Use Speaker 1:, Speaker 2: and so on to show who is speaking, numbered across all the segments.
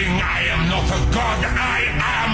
Speaker 1: thinking I am not a god, I am.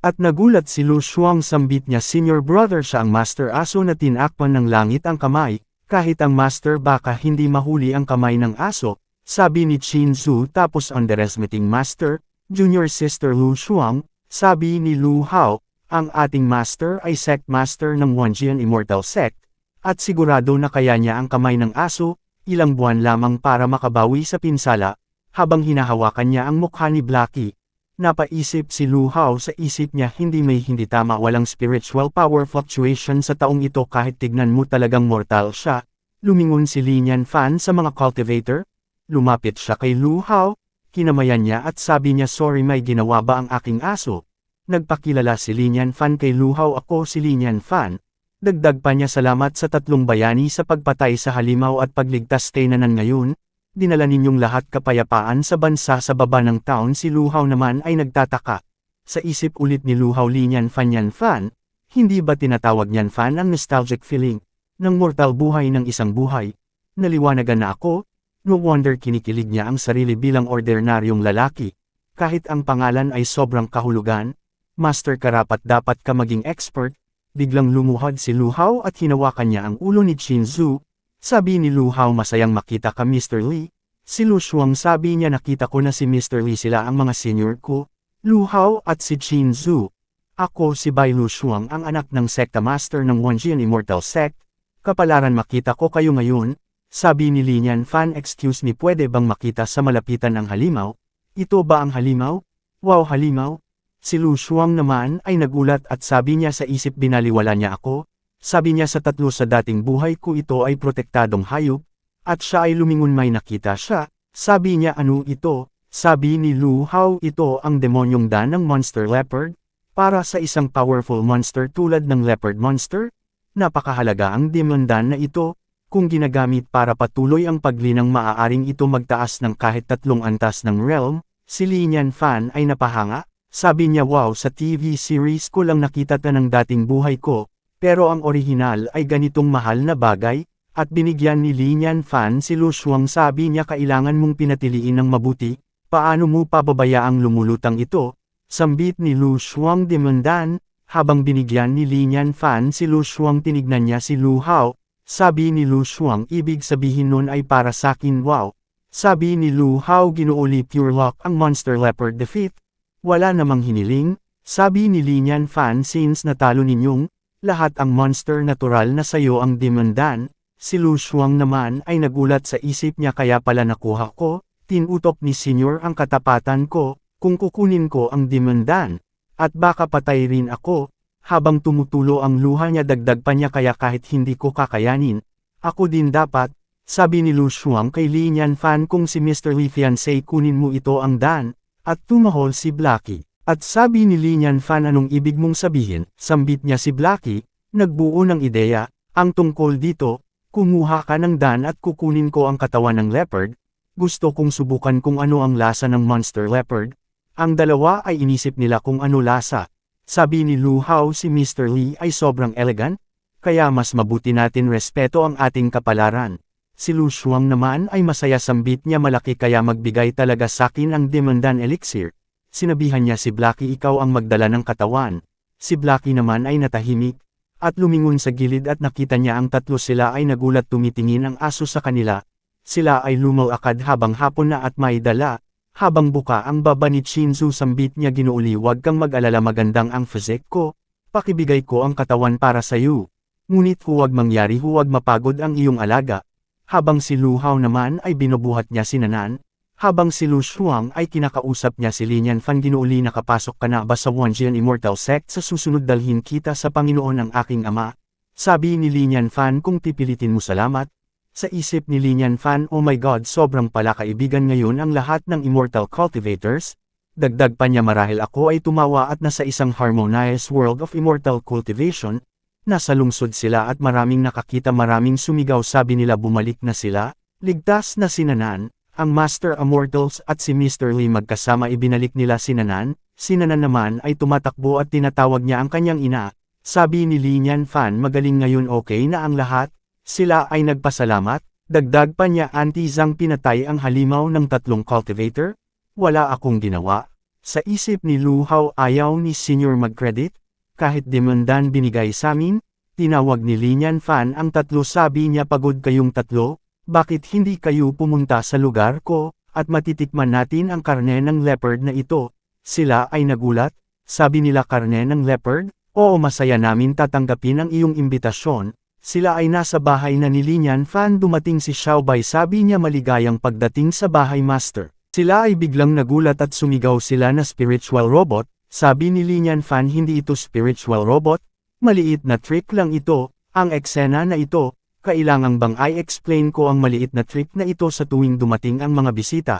Speaker 2: At nagulat si Lu Shuang sambit niya senior brother siya ang master aso na tinakpan ng langit ang kamay, kahit ang master baka hindi mahuli ang kamay ng aso, sabi ni Chin Zhu tapos underestimating master, junior sister Lu Shuang, sabi ni Lu Hao, ang ating master ay sect master ng Wanjian Immortal Sect, at sigurado na kaya niya ang kamay ng aso, ilang buwan lamang para makabawi sa pinsala, habang hinahawakan niya ang mukha ni Blackie. Napaisip si Lu Hao sa isip niya hindi may hindi tama walang spiritual power fluctuation sa taong ito kahit tignan mo talagang mortal siya. Lumingon si Linian Fan sa mga cultivator. Lumapit siya kay Lu Hao, kinamayan niya at sabi niya sorry may ginawa ba ang aking aso. Nagpakilala si Linian Fan kay Lu Hao ako si Linian Fan. Dagdag pa niya salamat sa tatlong bayani sa pagpatay sa halimaw at pagligtas tenanan ngayon, dinala ninyong lahat kapayapaan sa bansa sa baba ng town si Luhaw naman ay nagtataka. Sa isip ulit ni Luhaw Linyan Fan Yan Fan, hindi ba tinatawag niyan Fan ang nostalgic feeling ng mortal buhay ng isang buhay? Naliwanagan na ako, no wonder kinikilig niya ang sarili bilang ordinaryong lalaki. Kahit ang pangalan ay sobrang kahulugan, master karapat dapat ka maging expert, biglang lumuhad si Luhaw at hinawakan niya ang ulo ni Chin Zhu, sabi ni Lu Hao masayang makita ka Mr. Lee. Si Lu Shuang sabi niya nakita ko na si Mr. Lee sila ang mga senior ko. Lu Hao at si Chin Zhu. Ako si Bai Lu Shuang ang anak ng sekta master ng Wanjian Immortal Sect. Kapalaran makita ko kayo ngayon. Sabi ni Linian Fan excuse me pwede bang makita sa malapitan ang halimaw? Ito ba ang halimaw? Wow halimaw? Si Lu Shuang naman ay nagulat at sabi niya sa isip binaliwala niya ako. Sabi niya sa tatlo sa dating buhay ko ito ay protektadong hayop, at siya ay lumingon may nakita siya, sabi niya ano ito, sabi ni Lu Hao ito ang demonyong dan ng monster leopard, para sa isang powerful monster tulad ng leopard monster, napakahalaga ang demon dan na ito, kung ginagamit para patuloy ang paglinang maaaring ito magtaas ng kahit tatlong antas ng realm, si Linian Fan ay napahanga, sabi niya wow sa TV series ko lang nakita ta ng dating buhay ko, pero ang orihinal ay ganitong mahal na bagay, at binigyan ni Linian Fan si Lu Shuang sabi niya kailangan mong pinatiliin ng mabuti, paano mo pababayaang lumulutang ito? Sambit ni Lu Shuang demandan, habang binigyan ni Linian Fan si Lu Shuang tinignan niya si Lu Hao, sabi ni Lu Shuang ibig sabihin nun ay para sakin wow. Sabi ni Lu Hao ginuuli pure luck ang monster leopard defeat. Wala namang hiniling, sabi ni Linian Fan since natalo ninyong, lahat ang monster natural na sayo ang demandan, si Lu Shuang naman ay nagulat sa isip niya kaya pala nakuha ko, tinutok ni senior ang katapatan ko, kung kukunin ko ang demandan, at baka patay rin ako, habang tumutulo ang luha niya dagdag pa niya kaya kahit hindi ko kakayanin, ako din dapat, sabi ni Lu Shuang kay Linian Fan kung si Mr. Lee fiancé kunin mo ito ang dan, at tumahol si Blackie. At sabi ni Linian Fan anong ibig mong sabihin, sambit niya si Blackie, nagbuo ng ideya, ang tungkol dito, kumuha ka ng dan at kukunin ko ang katawan ng leopard, gusto kong subukan kung ano ang lasa ng monster leopard, ang dalawa ay inisip nila kung ano lasa, sabi ni Lu Hao si Mr. Lee ay sobrang elegant, kaya mas mabuti natin respeto ang ating kapalaran. Si Lu Shuang naman ay masaya sambit niya malaki kaya magbigay talaga sakin ang demandan elixir. Sinabihan niya si Blackie ikaw ang magdala ng katawan. Si Blackie naman ay natahimik, at lumingon sa gilid at nakita niya ang tatlo sila ay nagulat tumitingin ang aso sa kanila. Sila ay lumalakad habang hapon na at may dala, habang buka ang baba ni Shinzu sambit niya ginuuli wag kang mag-alala magandang ang physique ko, pakibigay ko ang katawan para sa iyo. Ngunit huwag mangyari huwag mapagod ang iyong alaga. Habang si Lu Hao naman ay binubuhat niya si Nanan, habang si Lu Shuang ay kinakausap niya si Linian Fan ginuuli nakapasok ka na ba sa Wanjian Immortal Sect sa susunod dalhin kita sa Panginoon ng aking ama. Sabi ni Linian Fan kung pipilitin mo salamat. Sa isip ni Linian Fan oh my god sobrang pala kaibigan ngayon ang lahat ng Immortal Cultivators. Dagdag pa niya marahil ako ay tumawa at nasa isang harmonious world of immortal cultivation. Nasa lungsod sila at maraming nakakita maraming sumigaw sabi nila bumalik na sila, ligtas na sinanan, ang Master Immortals at si Mr. Lee magkasama ibinalik nila si Nanan, si Nanan naman ay tumatakbo at tinatawag niya ang kanyang ina. Sabi ni Li Nian Fan magaling ngayon okay na ang lahat, sila ay nagpasalamat, dagdag pa niya Auntie Zhang pinatay ang halimaw ng tatlong cultivator? Wala akong ginawa. Sa isip ni Lu Hao ayaw ni Senior mag-credit, kahit demandan binigay sa amin, tinawag ni Linian Fan ang tatlo sabi niya pagod kayong tatlo, bakit hindi kayo pumunta sa lugar ko, at matitikman natin ang karne ng leopard na ito. Sila ay nagulat, sabi nila karne ng leopard, oo masaya namin tatanggapin ang iyong imbitasyon. Sila ay nasa bahay na ni Linian Fan dumating si Xiaobay sabi niya maligayang pagdating sa bahay master. Sila ay biglang nagulat at sumigaw sila na spiritual robot, sabi ni Linian Fan hindi ito spiritual robot, maliit na trick lang ito, ang eksena na ito, kailangang bang i-explain ko ang maliit na trick na ito sa tuwing dumating ang mga bisita.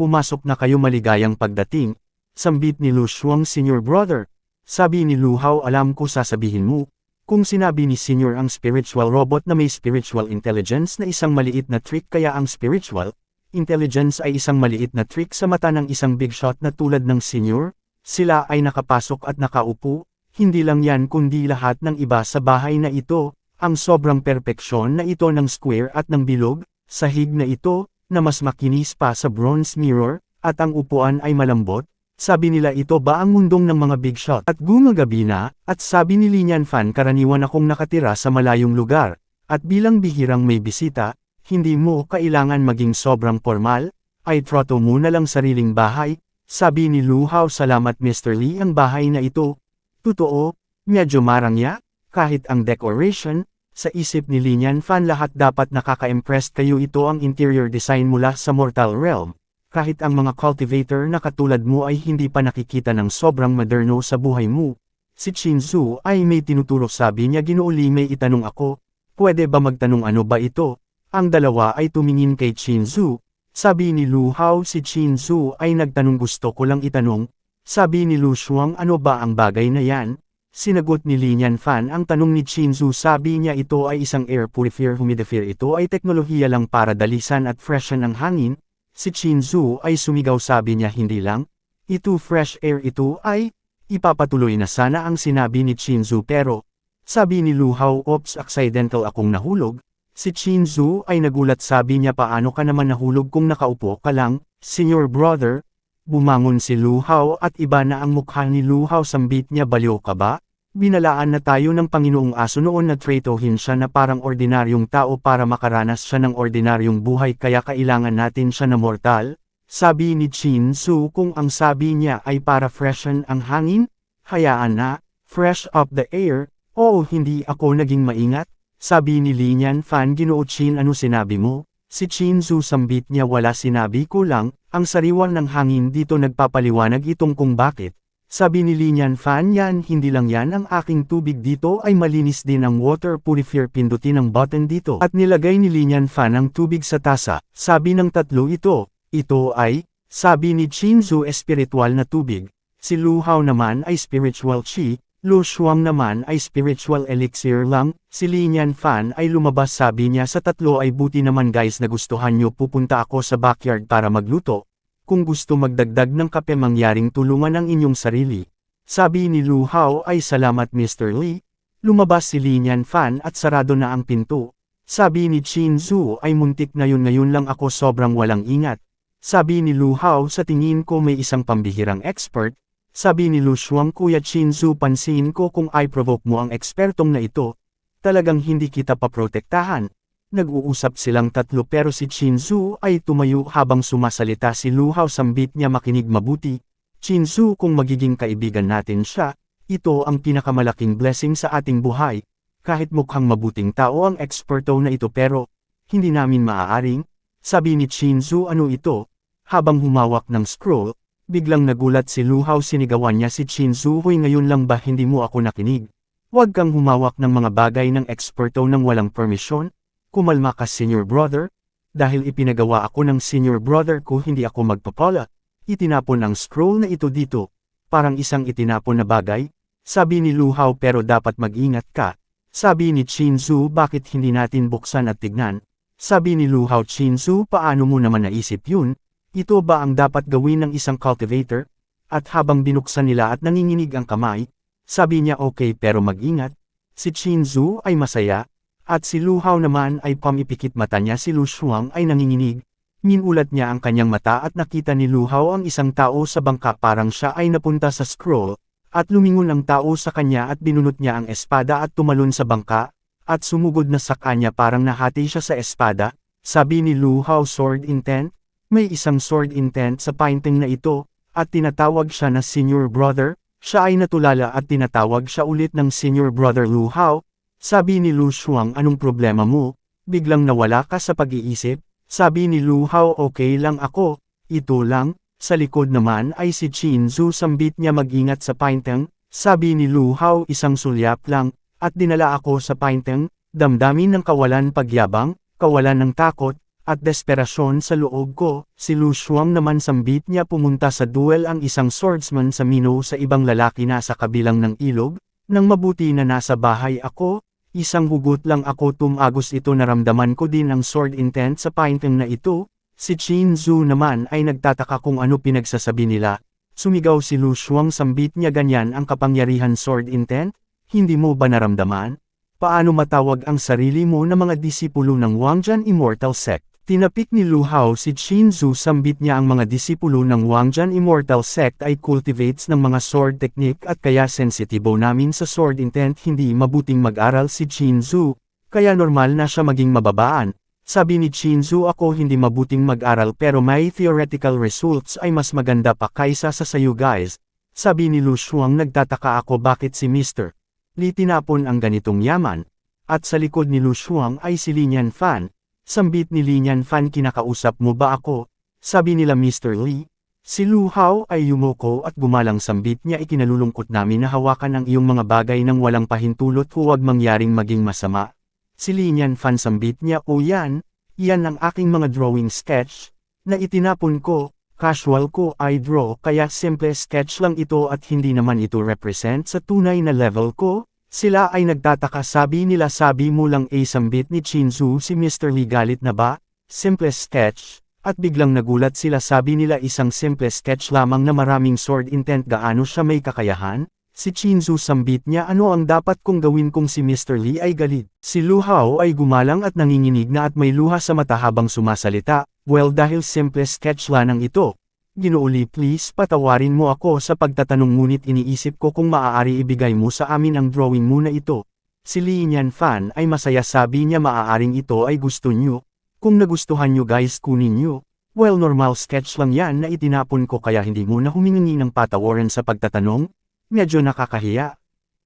Speaker 2: Pumasok na kayo maligayang pagdating, sambit ni Lu Shuang senior brother. Sabi ni Lu Hao alam ko sasabihin mo, kung sinabi ni senior ang spiritual robot na may spiritual intelligence na isang maliit na trick kaya ang spiritual, intelligence ay isang maliit na trick sa mata ng isang big shot na tulad ng senior, sila ay nakapasok at nakaupo, hindi lang yan kundi lahat ng iba sa bahay na ito, ang sobrang perpeksyon na ito ng square at ng bilog, sahig na ito, na mas makinis pa sa bronze mirror, at ang upuan ay malambot, sabi nila ito ba ang mundong ng mga big shot at gumagabi na, at sabi ni Linian Fan karaniwan akong nakatira sa malayong lugar, at bilang bihirang may bisita, hindi mo kailangan maging sobrang formal, ay troto mo na lang sariling bahay, sabi ni Lu Hao salamat Mr. Lee ang bahay na ito. Totoo, medyo marangya, kahit ang decoration, sa isip ni Linian Fan lahat dapat nakaka-impressed kayo ito ang interior design mula sa Mortal Realm. Kahit ang mga cultivator na katulad mo ay hindi pa nakikita ng sobrang moderno sa buhay mo. Si Shinzu ay may tinuturo sabi niya ginooli may itanong ako, pwede ba magtanong ano ba ito? Ang dalawa ay tumingin kay Shinzu, sabi ni Lu Hao si Shinzu ay nagtanong gusto ko lang itanong, sabi ni Lu Shuang ano ba ang bagay na yan? Sinagot ni Linian Fan ang tanong ni Shinzu sabi niya ito ay isang air purifier humidifier ito ay teknolohiya lang para dalisan at freshen ang hangin, si Shinzu ay sumigaw sabi niya hindi lang, ito fresh air ito ay, ipapatuloy na sana ang sinabi ni Shinzu pero, sabi ni Lu Hao ops accidental akong nahulog, Si Shinzu ay nagulat sabi niya paano ka naman nahulog kung nakaupo ka lang, senior brother. Bumangon si Lu Hao at iba na ang mukha ni Lu Hao sambit niya baliw ka ba? Binalaan na tayo ng Panginoong Aso noon na tratohin siya na parang ordinaryong tao para makaranas siya ng ordinaryong buhay kaya kailangan natin siya na mortal. Sabi ni Shinzu kung ang sabi niya ay para freshen ang hangin, hayaan na, fresh up the air, oo hindi ako naging maingat. Sabi ni Linian Fan ginoo Chin ano sinabi mo? Si Chin Zu sambit niya wala sinabi ko lang, ang sariwan ng hangin dito nagpapaliwanag itong kung bakit. Sabi ni Linian Fan yan hindi lang yan ang aking tubig dito ay malinis din ang water purifier pindutin ang button dito. At nilagay ni Linian Fan ang tubig sa tasa, sabi ng tatlo ito, ito ay, sabi ni Chin Zu espiritual na tubig. Si Lu Hao naman ay spiritual chi, Lu Shuang naman ay spiritual elixir lang, si Linian Fan ay lumabas sabi niya sa tatlo ay buti naman guys na gustuhan nyo pupunta ako sa backyard para magluto. Kung gusto magdagdag ng kape mangyaring tulungan ang inyong sarili. Sabi ni Lu Hao ay salamat Mr. Lee. Lumabas si Linian Fan at sarado na ang pinto. Sabi ni Chin Zhu ay muntik na yun ngayon lang ako sobrang walang ingat. Sabi ni Lu Hao sa tingin ko may isang pambihirang expert, sabi ni Lu Shuang Kuya Chinzu pansin ko kung i-provoke mo ang ekspertong na ito. Talagang hindi kita paprotektahan. Nag-uusap silang tatlo pero si Chinzu ay tumayo habang sumasalita si Lu Hao sambit niya makinig mabuti. Chinzu kung magiging kaibigan natin siya, ito ang pinakamalaking blessing sa ating buhay. Kahit mukhang mabuting tao ang eksperto na ito pero, hindi namin maaaring, sabi ni Chinzu ano ito, habang humawak ng scroll, Biglang nagulat si Lu Hao sinigawan niya si Chin Zuhui ngayon lang ba hindi mo ako nakinig? Huwag kang humawak ng mga bagay ng eksperto nang walang permisyon? Kumalma ka senior brother? Dahil ipinagawa ako ng senior brother ko hindi ako magpapala. Itinapon ang scroll na ito dito. Parang isang itinapon na bagay. Sabi ni Lu Hao pero dapat mag-ingat ka. Sabi ni Chin Zu bakit hindi natin buksan at tignan. Sabi ni Lu Hao Chinsu paano mo naman naisip yun? Ito ba ang dapat gawin ng isang cultivator? At habang binuksan nila at nanginginig ang kamay, sabi niya okay pero mag-ingat. Si Chinzu ay masaya, at si Lu Hao naman ay pamipikit mata niya si Lu Shuang ay nanginginig. Minulat niya ang kanyang mata at nakita ni Lu Hao ang isang tao sa bangka. Parang siya ay napunta sa scroll, at lumingon ang tao sa kanya at binunot niya ang espada at tumalon sa bangka, at sumugod na sa kanya. Parang nahati siya sa espada, sabi ni Lu Hao sword intent, may isang sword intent sa painting na ito, at tinatawag siya na senior brother, siya ay natulala at tinatawag siya ulit ng senior brother Lu Hao, sabi ni Lu Shuang anong problema mo, biglang nawala ka sa pag-iisip, sabi ni Lu Hao okay lang ako, ito lang, sa likod naman ay si Chin Zhu sambit niya mag-ingat sa painteng, sabi ni Lu Hao isang sulyap lang, at dinala ako sa painteng, damdamin ng kawalan pagyabang, kawalan ng takot, at desperasyon sa loob ko, si Lu Shuang naman sambit niya pumunta sa duel ang isang swordsman sa Mino sa ibang lalaki na sa kabilang ng ilog, nang mabuti na nasa bahay ako, isang hugot lang ako tumagos ito naramdaman ko din ang sword intent sa painting na ito, si Chin Zhu naman ay nagtataka kung ano pinagsasabi nila, sumigaw si Lu Shuang sambit niya ganyan ang kapangyarihan sword intent, hindi mo ba naramdaman? Paano matawag ang sarili mo na mga disipulo ng Wangjian Immortal Sect? Tinapik ni Lu Hao si Chin Zhu sambit niya ang mga disipulo ng Wangjian Immortal Sect ay cultivates ng mga sword technique at kaya sensitibo namin sa sword intent hindi mabuting mag-aral si Chin Zhu, kaya normal na siya maging mababaan. Sabi ni Chin Zhu ako hindi mabuting mag-aral pero may theoretical results ay mas maganda pa kaysa sa sayo guys. Sabi ni Lu Shuang nagtataka ako bakit si Mr. Li tinapon ang ganitong yaman. At sa likod ni Lu Shuang ay si Lin Fan. Sambit ni Lin Fan kinakausap mo ba ako? Sabi nila Mr. Li. Si Lu Hao ay yumoko at gumalang sambit niya ikinalulungkot namin na hawakan ang iyong mga bagay nang walang pahintulot huwag mangyaring maging masama. Si Lin Fan sambit niya o yan, yan ang aking mga drawing sketch, na itinapon ko, casual ko ay draw kaya simple sketch lang ito at hindi naman ito represent sa tunay na level ko, sila ay nagtataka sabi nila sabi mo lang a sambit ni Chinzu si Mr. Lee galit na ba, simple sketch, at biglang nagulat sila sabi nila isang simple sketch lamang na maraming sword intent gaano siya may kakayahan, si Chinzu sambit niya ano ang dapat kong gawin kung si Mr. Lee ay galit, si Lu Hao ay gumalang at nanginginig na at may luha sa mata habang sumasalita, well dahil simple sketch lang ito, Ginooli please patawarin mo ako sa pagtatanong ngunit iniisip ko kung maaari ibigay mo sa amin ang drawing mo na ito. Si Lian Fan ay masaya sabi niya maaaring ito ay gusto niyo. Kung nagustuhan niyo guys kunin niyo. Well normal sketch lang yan na itinapon ko kaya hindi mo na humingi ng patawaran sa pagtatanong. Medyo nakakahiya.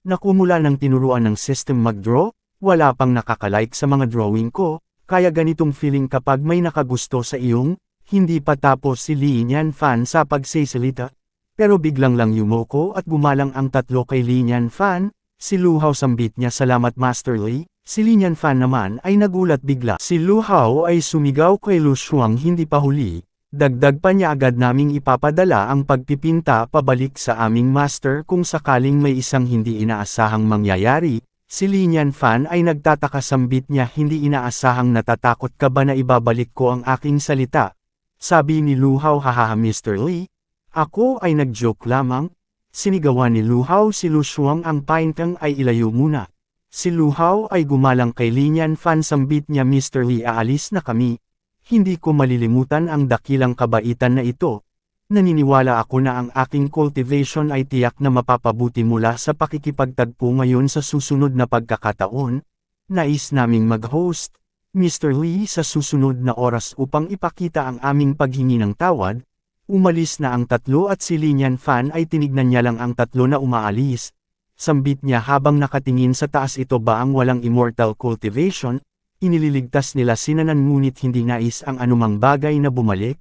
Speaker 2: Nakumula ng tinuruan ng system mag-draw, wala pang nakakalike sa mga drawing ko, kaya ganitong feeling kapag may nakagusto sa iyong, hindi pa tapos si Lin Fan sa pagsisalita. Pero biglang lang yumoko at gumalang ang tatlo kay Lin Fan, si Lu Hao sambit niya salamat Master Lee, si Lin Fan naman ay nagulat bigla. Si Lu Hao ay sumigaw kay Lu Shuang hindi pa huli, dagdag pa niya agad naming ipapadala ang pagpipinta pabalik sa aming master kung sakaling may isang hindi inaasahang mangyayari, Si Lin Fan ay nagtataka sambit niya hindi inaasahang natatakot ka ba na ibabalik ko ang aking salita, sabi ni Luhaw hahaha Mr. Lee. Ako ay nag-joke lamang. Sinigawan ni Luhaw si Lushuang ang paintang ay ilayo muna. Si Luhaw ay gumalang kay Linyan fan sambit niya Mr. Lee aalis na kami. Hindi ko malilimutan ang dakilang kabaitan na ito. Naniniwala ako na ang aking cultivation ay tiyak na mapapabuti mula sa pakikipagtagpo ngayon sa susunod na pagkakataon. Nais naming mag-host. Mr. Lee sa susunod na oras upang ipakita ang aming paghingi ng tawad, umalis na ang tatlo at si Linyan Fan ay tinignan niya lang ang tatlo na umaalis. Sambit niya habang nakatingin sa taas ito ba ang walang immortal cultivation, inililigtas nila sinanan ngunit hindi nais ang anumang bagay na bumalik,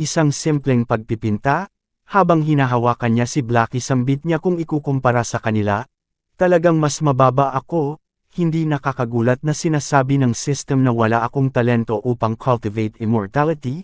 Speaker 2: isang simpleng pagpipinta, habang hinahawakan niya si Blackie sambit niya kung ikukumpara sa kanila, talagang mas mababa ako, hindi nakakagulat na sinasabi ng system na wala akong talento upang cultivate immortality?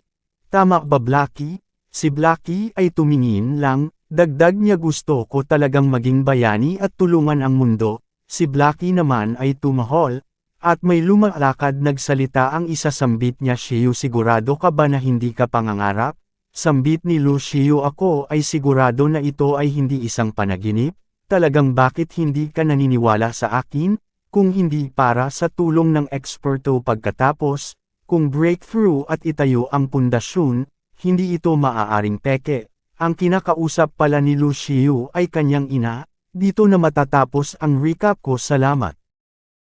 Speaker 2: Tama ba Blackie? Si Blackie ay tumingin lang, dagdag niya gusto ko talagang maging bayani at tulungan ang mundo, si Blackie naman ay tumahol, At may lumalakad nagsalita ang isa sambit niya Shiyu sigurado ka ba na hindi ka pangangarap? Sambit ni Lu Shiyu ako ay sigurado na ito ay hindi isang panaginip? Talagang bakit hindi ka naniniwala sa akin? Kung hindi para sa tulong ng eksperto pagkatapos, kung breakthrough at itayo ang pundasyon, hindi ito maaaring peke. Ang kinakausap pala ni Lu Shiyu ay kanyang ina, dito na matatapos ang recap ko salamat.